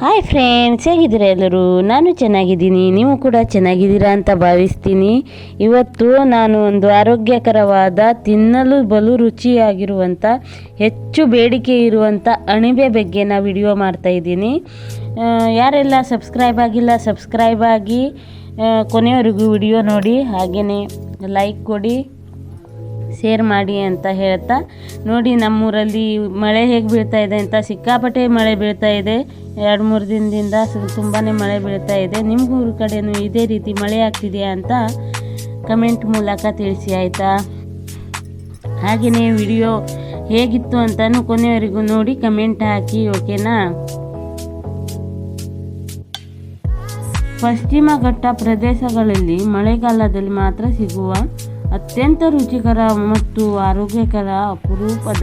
Hi friends ಹೇಗಿದ್ದೀರಾ ಎಲ್ಲರೂ? ನಾನು ಚೆನ್ನಾಗಿದ್ದೀನಿ. ನೀವು ಕೂಡ ಚೆನ್ನಾಗಿದ್ದೀರಾ ಅಂತ ಭಾವಿಸ್ತೀನಿ. ಇವತ್ತು ನಾನು ಒಂದು ಆರೋಗ್ಯಕರವಾದ, ತಿನ್ನಲು ಬಲು ರುಚಿಯಾಗಿರುವಂಥ ಹೆಚ್ಚು ಬೇಡಿಕೆ ಇರುವಂಥ ಅಣಿಬೆ ಬಗ್ಗೆ ನಾ ವಿಡಿಯೋ ಮಾಡ್ತಾ ಇದ್ದೀನಿ. ಯಾರೆಲ್ಲ ಸಬ್ಸ್ಕ್ರೈಬ್ ಆಗಿಲ್ಲ ಸಬ್ಸ್ಕ್ರೈಬ್ ಆಗಿ ಕೊನೆಯವರೆಗೂ ವಿಡಿಯೋ ನೋಡಿ ಹಾಗೆಯೇ ಲೈಕ್ ಕೊಡಿ. ಶೇರ್ ಮಾಡಿ ಅಂತ ಹೇಳ್ತಾ, ನೋಡಿ, ನಮ್ಮೂರಲ್ಲಿ ಮಳೆ ಹೇಗೆ ಬೀಳ್ತಾ ಇದೆ ಅಂತ ಸಿಕ್ಕಾಪಟ್ಟೆ ಮಳೆ ಬೀಳ್ತಾ ಇದೆ. ಎರಡು ಮೂರು ದಿನದಿಂದ ತುಂಬಾ ಮಳೆ ಬೀಳ್ತಾ ಇದೆ. ನಿಮ್ಗೂರ ಕಡೆಯೂ ಇದೇ ರೀತಿ ಮಳೆ ಆಗ್ತಿದೆಯಾ ಅಂತ ಕಮೆಂಟ್ ಮೂಲಕ ತಿಳಿಸಿ, ಆಯಿತಾ? ಹಾಗೆಯೇ ವಿಡಿಯೋ ಹೇಗಿತ್ತು ಅಂತಲೂ ಕೊನೆಯವರೆಗೂ ನೋಡಿ ಕಮೆಂಟ್ ಹಾಕಿ, ಓಕೆನಾ? ಪಶ್ಚಿಮ ಘಟ್ಟ ಪ್ರದೇಶಗಳಲ್ಲಿ ಮಳೆಗಾಲದಲ್ಲಿ ಮಾತ್ರ ಸಿಗುವ ಅತ್ಯಂತ ರುಚಿಕರ ಮತ್ತು ಆರೋಗ್ಯಕರ ಅಪರೂಪದ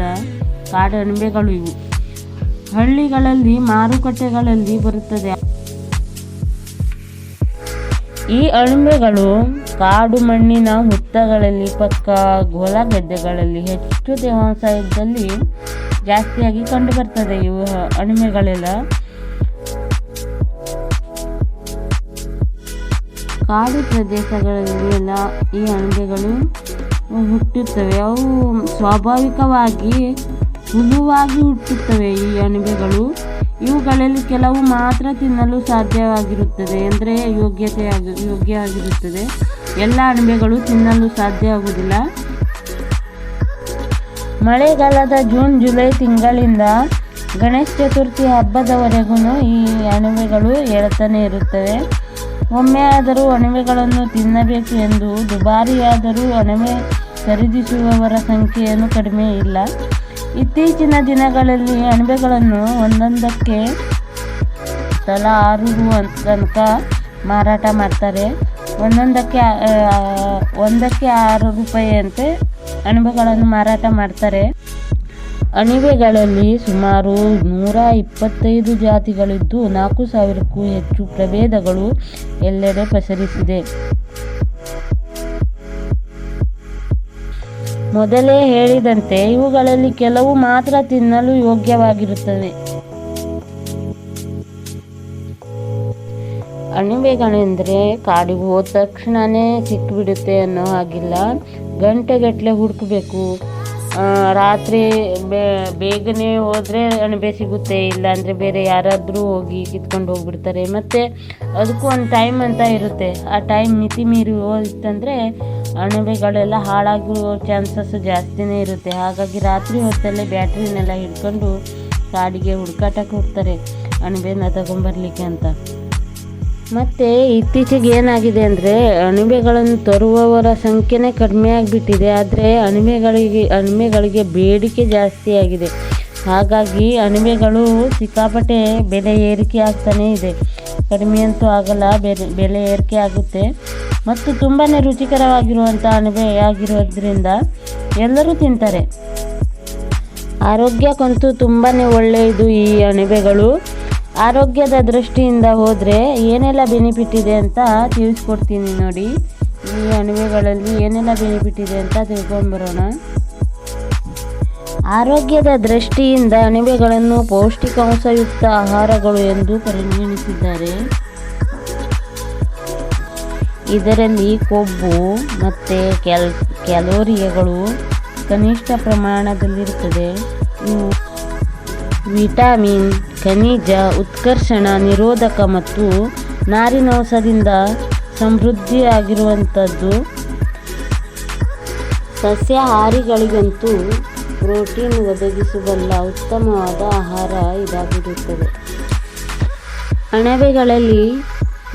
ಕಾಡಣಬೆಗಳು ಇವು. ಹಳ್ಳಿಗಳಲ್ಲಿ, ಮಾರುಕಟ್ಟೆಗಳಲ್ಲಿ ಬರುತ್ತದೆ. ಈ ಅಣಬೆಗಳು ಕಾಡು ಮಣ್ಣಿನ ಹುತ್ತಗಳಲ್ಲಿ, ಪಕ್ಕ ಗೋಲ ಗದ್ದೆಗಳಲ್ಲಿ ಹೆಚ್ಚು ತೇವಾಂಶ ಇದ್ದಲ್ಲಿ ಜಾಸ್ತಿಯಾಗಿ ಕಂಡು ಬರ್ತದೆ ಇವು ಅಣಬೆಗಳೆಲ್ಲ ಕಾಡು ಪ್ರದೇಶಗಳಲ್ಲಿ ಎಲ್ಲ ಈ ಅಣಬೆಗಳು ಹುಟ್ಟುತ್ತವೆ. ಅವು ಸ್ವಾಭಾವಿಕವಾಗಿ ಹುಲುವಾಗಿ ಹುಟ್ಟುತ್ತವೆ ಈ ಅಣಬೆಗಳು ಇವುಗಳಲ್ಲಿ ಕೆಲವು ಮಾತ್ರ ತಿನ್ನಲು ಸಾಧ್ಯವಾಗಿರುತ್ತದೆ ಅಂದರೆ ಯೋಗ್ಯತೆ ಯೋಗ್ಯ ಆಗಿರುತ್ತದೆ ಎಲ್ಲ ಅಣಬೆಗಳು ತಿನ್ನಲು ಸಾಧ್ಯ ಆಗುವುದಿಲ್ಲ. ಮಳೆಗಾಲದ ಜೂನ್, ಜುಲೈ ತಿಂಗಳಿಂದ ಗಣೇಶ ಚತುರ್ಥಿ ಹಬ್ಬದವರೆಗೂ ಈ ಅಣಬೆಗಳು ಏಳ್ತಾನೆ ಇರುತ್ತವೆ. ಒಮ್ಮೆ ಆದರೂ ಅಣಬೆಗಳನ್ನು ತಿನ್ನಬೇಕು ಎಂದು ದುಬಾರಿಯಾದರೂ ಅಣಬೆ ಖರೀದಿಸುವವರ ಸಂಖ್ಯೆಯನ್ನು ಕಡಿಮೆ ಇಲ್ಲ. ಇತ್ತೀಚಿನ ದಿನಗಳಲ್ಲಿ ಅಣಬೆಗಳನ್ನು ಒಂದೊಂದಕ್ಕೆ ತಲಾ ಆರು ತನಕ ಮಾರಾಟ ಮಾಡ್ತಾರೆ. ಒಂದೊಂದಕ್ಕೆ ಒಂದಕ್ಕೆ ಆರು ರೂಪಾಯಿ ಅಂತೆ ಅಣಬೆಗಳನ್ನು ಮಾರಾಟ ಮಾಡ್ತಾರೆ. ಅಣಿಬೆಗಳಲ್ಲಿ ಸುಮಾರು ನೂರ ಇಪ್ಪತ್ತೈದು ಜಾತಿಗಳಿದ್ದು, ನಾಲ್ಕು ಸಾವಿರಕ್ಕೂ ಹೆಚ್ಚು ಪ್ರಭೇದಗಳು ಎಲ್ಲೆಡೆ ಪಸರಿಸಿದೆ. ಮೊದಲೇ ಹೇಳಿದಂತೆ, ಇವುಗಳಲ್ಲಿ ಕೆಲವು ಮಾತ್ರ ತಿನ್ನಲು ಯೋಗ್ಯವಾಗಿರುತ್ತವೆ. ಅಣಿವೆಗಳೆಂದರೆ, ಕಾಡಿಗೆ ಹೋದ ತಕ್ಷಣವೇ ಸಿಕ್ಕಿಬಿಡುತ್ತೆ ಅನ್ನೋ ಹಾಗಿಲ್ಲ. ಗಂಟೆಗಟ್ಟಲೆ ಹುಡುಕಬೇಕು. ರಾತ್ರಿ ಬೇಗನೆ ಹೋದರೆ ಅಣಬೆ ಸಿಗುತ್ತೆ ಇಲ್ಲ ಅಂದರೆ ಬೇರೆ ಯಾರಾದರೂ ಹೋಗಿ ಕಿತ್ಕೊಂಡು ಹೋಗ್ಬಿಡ್ತಾರೆ. ಮತ್ತು ಅದಕ್ಕೂ ಒಂದು ಟೈಮ್ ಅಂತ ಇರುತ್ತೆ. ಆ ಟೈಮ್ ಮಿತಿ ಮೀರಿ ಹೋಯ್ತಂದರೆ ಅಣಬೆಗಳೆಲ್ಲ ಹಾಳಾಗೋ ಚಾನ್ಸಸ್ ಜಾಸ್ತಿನೇ ಇರುತ್ತೆ. ಹಾಗಾಗಿ ರಾತ್ರಿ ಹೊತ್ತಲ್ಲೇ ಬ್ಯಾಟ್ರಿನೆಲ್ಲ ಹಿಡ್ಕೊಂಡು ಕಾಡಿಗೆ ಹುಡುಕಾಟಕ್ಕೆ ಹೋಗ್ತಾರೆ. ಅಣಬೆನ ತಗೊಂಬರ್ಲಿಕ್ಕೆ ಅಂತ. ಮತ್ತು ಇತ್ತೀಚೆಗೆ ಏನಾಗಿದೆ ಅಂದರೆ ಅಣಿಮೆಗಳನ್ನು ತರುವವರ ಸಂಖ್ಯೆನೇ ಕಡಿಮೆ ಆಗಿಬಿಟ್ಟಿದೆ, ಆದರೆ ಅಣಿಮೆಗಳಿಗೆ ಅಣಿಮೆಗಳಿಗೆ ಬೇಡಿಕೆ ಜಾಸ್ತಿ ಆಗಿದೆ. ಹಾಗಾಗಿ ಅಣಿಮೆಗಳು ಸಿಕ್ಕಾಪಟ್ಟೆ ಬೆಲೆ ಏರಿಕೆ ಆಗ್ತಾನೇ ಇದೆ. ಕಡಿಮೆ ಅಂತೂ ಆಗಲ್ಲ, ಬೆಲೆ ಬೆಲೆ ಏರಿಕೆ ಆಗುತ್ತೆ. ಮತ್ತು ತುಂಬಾ ರುಚಿಕರವಾಗಿರುವಂಥ ಅಣಿಮೆ ಆಗಿರೋದ್ರಿಂದ ಎಲ್ಲರೂ ತಿಂತಾರೆ. ಆರೋಗ್ಯಕ್ಕಂತೂ ತುಂಬಾ ಒಳ್ಳೆಯದು ಈ ಅಣಬೆಗಳು ಆರೋಗ್ಯದ ದೃಷ್ಟಿಯಿಂದ ಹೋದರೆ ಏನೆಲ್ಲ ಬೆನಿಫಿಟ್ ಇದೆ ಅಂತ ತಿಳಿಸ್ಕೊಡ್ತೀನಿ ನೋಡಿ. ಈ ಅಣುವೆಗಳಲ್ಲಿ ಏನೆಲ್ಲ ಬೆನಿಫಿಟ್ ಇದೆ ಅಂತ ತಿಳ್ಕೊಂಡು ಬರೋಣ ಆರೋಗ್ಯದ ದೃಷ್ಟಿಯಿಂದ ಅಣಿವೆಗಳನ್ನು ಪೌಷ್ಟಿಕಾಂಶಯುಕ್ತ ಆಹಾರಗಳು ಎಂದು ಪರಿಗಣಿಸಿದ್ದಾರೆ. ಇದರಲ್ಲಿ ಕೊಬ್ಬು ಮತ್ತು ಕ್ಯಾಲ್ ಕ್ಯಾಲೋರಿಯಗಳು ಕನಿಷ್ಠ ಪ್ರಮಾಣದಲ್ಲಿರುತ್ತದೆ. ವಿಟಾಮಿನ್ ಖನಿಜ, ಉತ್ಕರ್ಷಣ, ನಿರೋಧಕ ಮತ್ತು ನಾರಿನವಸದಿಂದ ಸಮೃದ್ಧಿಯಾಗಿರುವಂಥದ್ದು. ಸಸ್ಯಾಹಾರಿಗಳಿಗಂತೂ ಪ್ರೋಟೀನ್ ಒದಗಿಸಬಲ್ಲ ಉತ್ತಮವಾದ ಆಹಾರ ಇದಾಗಿರುತ್ತದೆ. ಅಣಬೆಗಳಲ್ಲಿ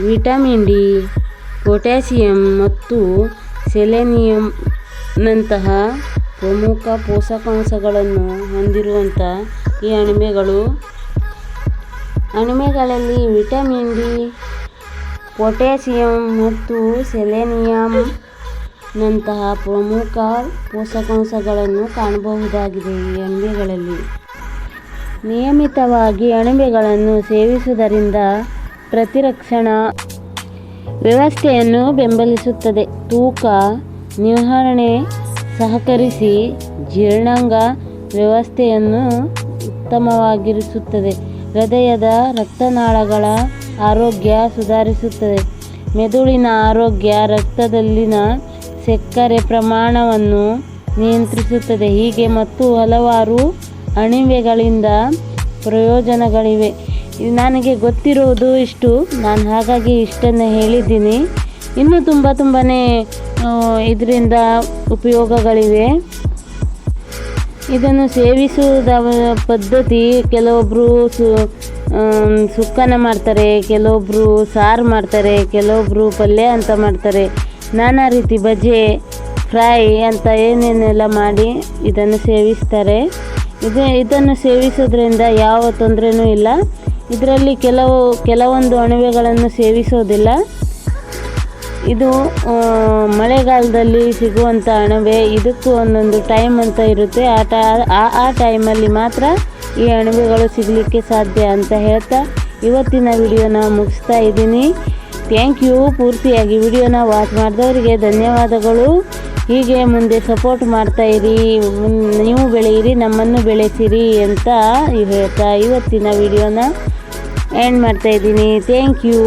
ವಿಟಮಿನ್ ಡಿ, ಪೊಟ್ಯಾಸಿಯಂ ಮತ್ತು ಸೆಲೆನಿಯಂನಂತಹ ಪ್ರಮುಖ ಪೋಷಕಾಂಶಗಳನ್ನು ಹೊಂದಿರುವಂಥ ಈ ಅಣಬೆಗಳು ಅಣಬೆಗಳಲ್ಲಿ ವಿಟಮಿನ್ ಡಿ, ಪೊಟ್ಯಾಸಿಯಂ ಮತ್ತು ಸೆಲೆನಿಯಂನಂತಹ ಪ್ರಮುಖ ಪೋಷಕಾಂಶಗಳನ್ನು ಕಾಣಬಹುದಾಗಿದೆ ಈ ಅಣಬೆಗಳಲ್ಲಿ ನಿಯಮಿತವಾಗಿ ಅಣಬೆಗಳನ್ನು ಸೇವಿಸುವುದರಿಂದ ಪ್ರತಿರಕ್ಷಣಾ ವ್ಯವಸ್ಥೆಯನ್ನು ಬೆಂಬಲಿಸುತ್ತದೆ. ತೂಕ, ನಿರ್ವಹಣೆ, ಸಹಕರಿಸಿ ಜೀರ್ಣಾಂಗ ವ್ಯವಸ್ಥೆಯನ್ನು ಉತ್ತಮವಾಗಿರಿಸುತ್ತದೆ. ಹೃದಯದ ರಕ್ತನಾಳಗಳ ಆರೋಗ್ಯ ಸುಧಾರಿಸುತ್ತದೆ. ಮೆದುಳಿನ ಆರೋಗ್ಯ ರಕ್ತದಲ್ಲಿನ ಸಕ್ಕರೆ ಪ್ರಮಾಣವನ್ನು ನಿಯಂತ್ರಿಸುತ್ತದೆ. ಹೀಗೆ ಮತ್ತು ಹಲವಾರು ಅಣಿವೆಗಳಿಂದ ಪ್ರಯೋಜನಗಳಿವೆ. ನನಗೆ ಗೊತ್ತಿರುವುದು ಇಷ್ಟು. ನಾನು ಹಾಗಾಗಿ ಇಷ್ಟನ್ನು ಹೇಳಿದ್ದೀನಿ. ಇನ್ನೂ ತುಂಬ ತುಂಬಾ ಇದರಿಂದ ಉಪಯೋಗಗಳಿವೆ. ಇದನ್ನು ಸೇವಿಸುವುದ ಪದ್ಧತಿ ಕೆಲವೊಬ್ಬರು ಸು ಸುಕ್ಕನ ಮಾಡ್ತಾರೆ ಕೆಲವೊಬ್ಬರು ಸಾರು ಮಾಡ್ತಾರೆ ಕೆಲವೊಬ್ಬರು ಪಲ್ಯ ಅಂತ ಮಾಡ್ತಾರೆ. ನಾನಾ ರೀತಿ ಬಜೆ, ಫ್ರೈ ಅಂತ ಏನೇನೆಲ್ಲ ಮಾಡಿ ಇದನ್ನು ಸೇವಿಸ್ತಾರೆ. ಇದು, ಇದನ್ನು ಸೇವಿಸೋದ್ರಿಂದ ಯಾವ ತೊಂದರೆನೂ ಇಲ್ಲ. ಇದರಲ್ಲಿ ಕೆಲವು, ಕೆಲವೊಂದು ಅಣುವೆಗಳನ್ನು ಸೇವಿಸೋದಿಲ್ಲ. ಇದು ಮಳೆಗಾಲದಲ್ಲಿ ಸಿಗುವಂಥ ಅಣಬೆ ಇದಕ್ಕೂ ಒಂದೊಂದು ಟೈಮ್ ಅಂತ ಇರುತ್ತೆ. ಆ ಟ, ಆ ಆ ಟೈಮಲ್ಲಿ ಮಾತ್ರ ಈ ಅಣಬೆಗಳು ಸಿಗಲಿಕ್ಕೆ ಸಾಧ್ಯ ಅಂತ ಹೇಳ್ತಾ ಇವತ್ತಿನ ವಿಡಿಯೋನ ಮುಗಿಸ್ತಾ ಇದ್ದೀನಿ. ಥ್ಯಾಂಕ್ ಯು ಪೂರ್ತಿಯಾಗಿ ವಿಡಿಯೋನ ವಾಚ್ ಮಾಡಿದವರಿಗೆ ಧನ್ಯವಾದಗಳು. ಹೀಗೆ ಮುಂದೆ ಸಪೋರ್ಟ್ ಮಾಡ್ತಾ ಇರಿ. ನೀವು ಬೆಳೆಯಿರಿ, ನಮ್ಮನ್ನು ಬೆಳೆಸಿರಿ ಅಂತ ಹೇಳ್ತಾ ಇವತ್ತಿನ ವಿಡಿಯೋನ ಎಂಡ್ ಮಾಡ್ತಾ ಇದ್ದೀನಿ. Thank you